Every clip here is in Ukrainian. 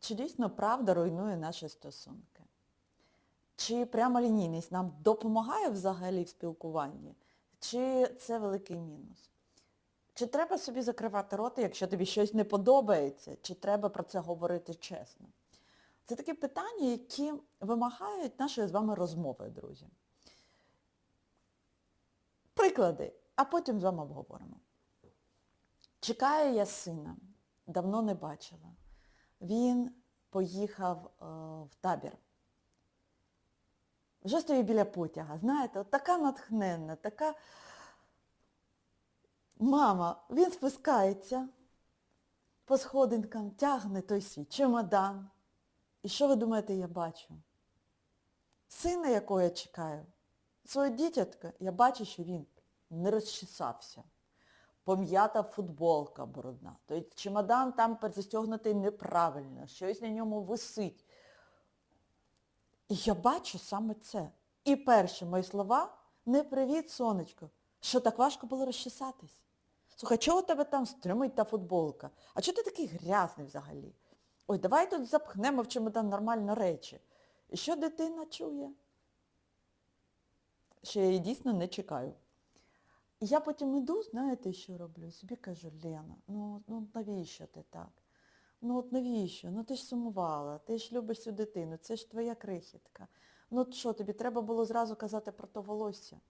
чи дійсно правда руйнує наші стосунки? Чи прямолінійність нам допомагає взагалі в спілкуванні? Чи це великий мінус? Чи треба собі закривати роти, якщо тобі щось не подобається? Чи треба про це говорити чесно? Це такі питання, які вимагають нашої з вами розмови, друзі. Приклади, а потім з вами обговоримо. Чекаю я сина, давно не бачила. Він поїхав е, в табір. Вже стою біля потяга, знаєте, от така натхненна, така мама, він спускається по сходинкам, тягне той свій чемодан. І що ви думаєте, я бачу? Сина, якого я чекаю, свого дітятка, я бачу, що він не розчесався. Пом'ята футболка брудна. Той чемодан там застягнутий неправильно, щось на ньому висить. І я бачу саме це. І перші мої слова не привіт, сонечко, що так важко було розчесатись. Слухай, чого у тебе там стримить та футболка? А чого ти такий грязний взагалі? Ой, давай тут запхнемо в чемодан нормально речі. І що дитина чує? Що я її дійсно не чекаю. І я потім іду, знаєте, що роблю? Собі кажу, Лена, ну, ну навіщо ти так? Ну от навіщо? Ну ти ж сумувала, ти ж любиш цю дитину, це ж твоя крихітка. Ну от що, тобі треба було зразу казати про то волосся?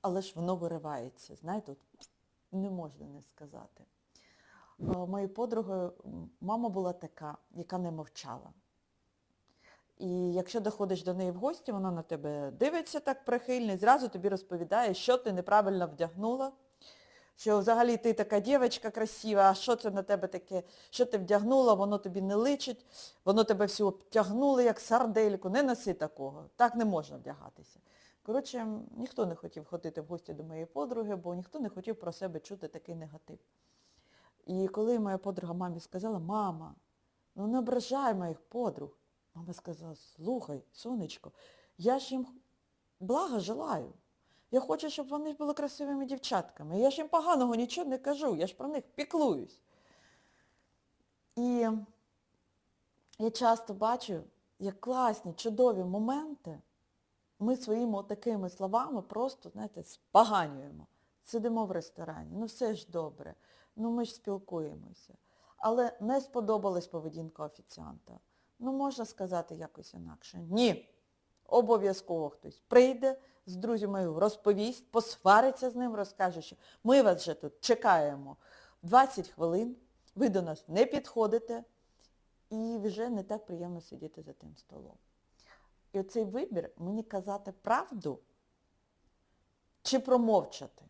Але ж воно виривається, знаєте, от не можна не сказати. Е, Моєю подругою мама була така, яка не мовчала. І якщо доходиш до неї в гості, вона на тебе дивиться так прихильно і зразу тобі розповідає, що ти неправильно вдягнула, що взагалі ти така дівчинка красива, а що це на тебе таке, що ти вдягнула, воно тобі не личить, воно тебе всю обтягнули, як сардельку, не носи такого, так не можна вдягатися. Коротше, ніхто не хотів ходити в гості до моєї подруги, бо ніхто не хотів про себе чути такий негатив. І коли моя подруга мамі сказала, мама, ну не ображай моїх подруг, мама сказала, слухай, сонечко, я ж їм блага желаю. Я хочу, щоб вони були красивими дівчатками. Я ж їм поганого нічого не кажу, я ж про них піклуюсь. І я часто бачу, як класні, чудові моменти ми своїми такими словами просто, знаєте, споганюємо. Сидимо в ресторані, ну все ж добре, ну ми ж спілкуємося. Але не сподобалась поведінка офіціанта. Ну можна сказати якось інакше. Ні. Обов'язково хтось прийде, з друзями розповість, посвариться з ним, розкаже, що ми вас вже тут чекаємо 20 хвилин, ви до нас не підходите, і вже не так приємно сидіти за тим столом. І оцей вибір мені казати правду чи промовчати.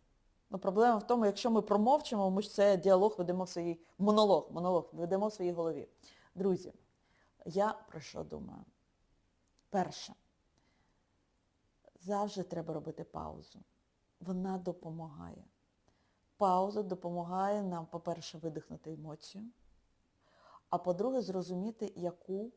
Ну, проблема в тому, якщо ми промовчимо, ми ж це діалог ведемо в своїй монолог, монолог ведемо в своїй голові. Друзі, я про що думаю? Перше, завжди треба робити паузу. Вона допомагає. Пауза допомагає нам, по-перше, видихнути емоцію, а по-друге, зрозуміти, яку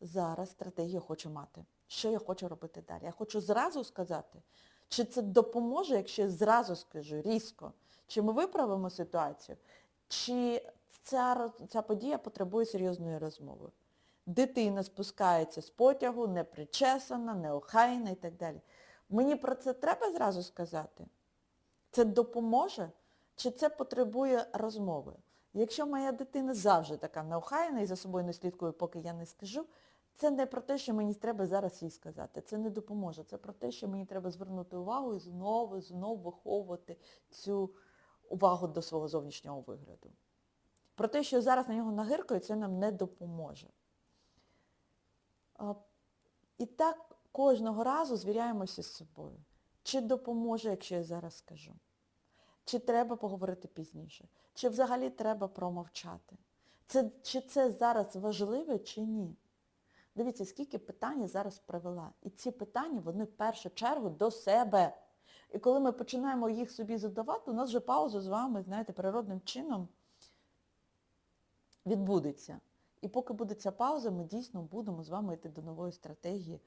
зараз стратегію хочу мати. Що я хочу робити далі. Я хочу зразу сказати, чи це допоможе, якщо я зразу скажу, різко, чи ми виправимо ситуацію, чи ця, ця подія потребує серйозної розмови. Дитина спускається з потягу, не причесана, неохайна і так далі. Мені про це треба зразу сказати? Це допоможе? Чи це потребує розмови? Якщо моя дитина завжди така неохайна і за собою не слідкує, поки я не скажу, це не про те, що мені треба зараз їй сказати. Це не допоможе. Це про те, що мені треба звернути увагу і знову, знову виховувати цю увагу до свого зовнішнього вигляду. Про те, що зараз на нього нагиркаю, це нам не допоможе. І так кожного разу звіряємося з собою. Чи допоможе, якщо я зараз скажу? Чи треба поговорити пізніше? Чи взагалі треба промовчати? Це, чи це зараз важливе, чи ні? Дивіться, скільки питань я зараз привела. І ці питання, вони в першу чергу до себе. І коли ми починаємо їх собі задавати, у нас вже пауза з вами, знаєте, природним чином відбудеться. І поки буде ця пауза, ми дійсно будемо з вами йти до нової стратегії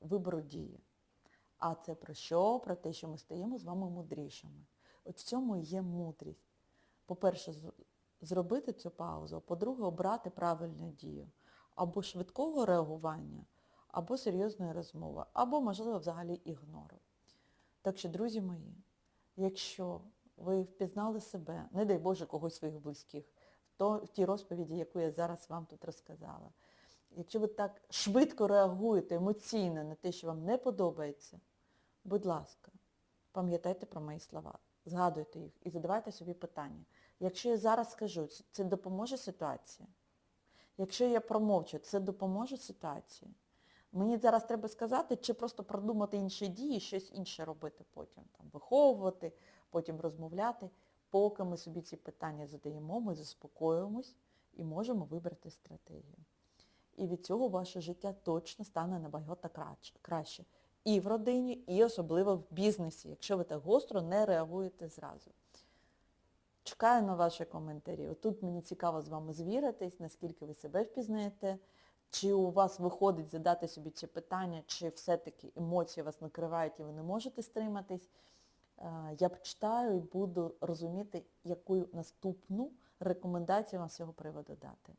вибору дії. А це про що? Про те, що ми стаємо з вами мудрішими. От в цьому є мудрість. По-перше, зробити цю паузу, а по-друге, обрати правильну дію. або швидкого реагування, або серйозної розмови, або, можливо, взагалі ігнору. Так що, друзі мої, якщо ви впізнали себе, не дай Боже когось своїх близьких, то, в тій розповіді, яку я зараз вам тут розказала, якщо ви так швидко реагуєте емоційно на те, що вам не подобається, будь ласка, пам'ятайте про мої слова, згадуйте їх і задавайте собі питання. Якщо я зараз скажу, це- допоможе ситуації? Якщо я промовчу, це допоможе ситуації? Мені зараз треба сказати, чи просто продумати інші дії, щось інше робити потім, там, виховувати, потім розмовляти. Поки ми собі ці питання задаємо, ми заспокоюємось і можемо вибрати стратегію. І від цього ваше життя точно стане набагато краще-. І в родині, і особливо в бізнесі, якщо ви так гостро не реагуєте зразу. Чекаю на ваші коментарі. Отут мені цікаво з вами звіритись, наскільки ви себе впізнаєте, чи у вас виходить задати собі ці питання, чи все-таки емоції вас накривають і ви не можете стриматись. Е, Я читаю і буду розуміти, яку наступну рекомендацію вам з цього приводу дати.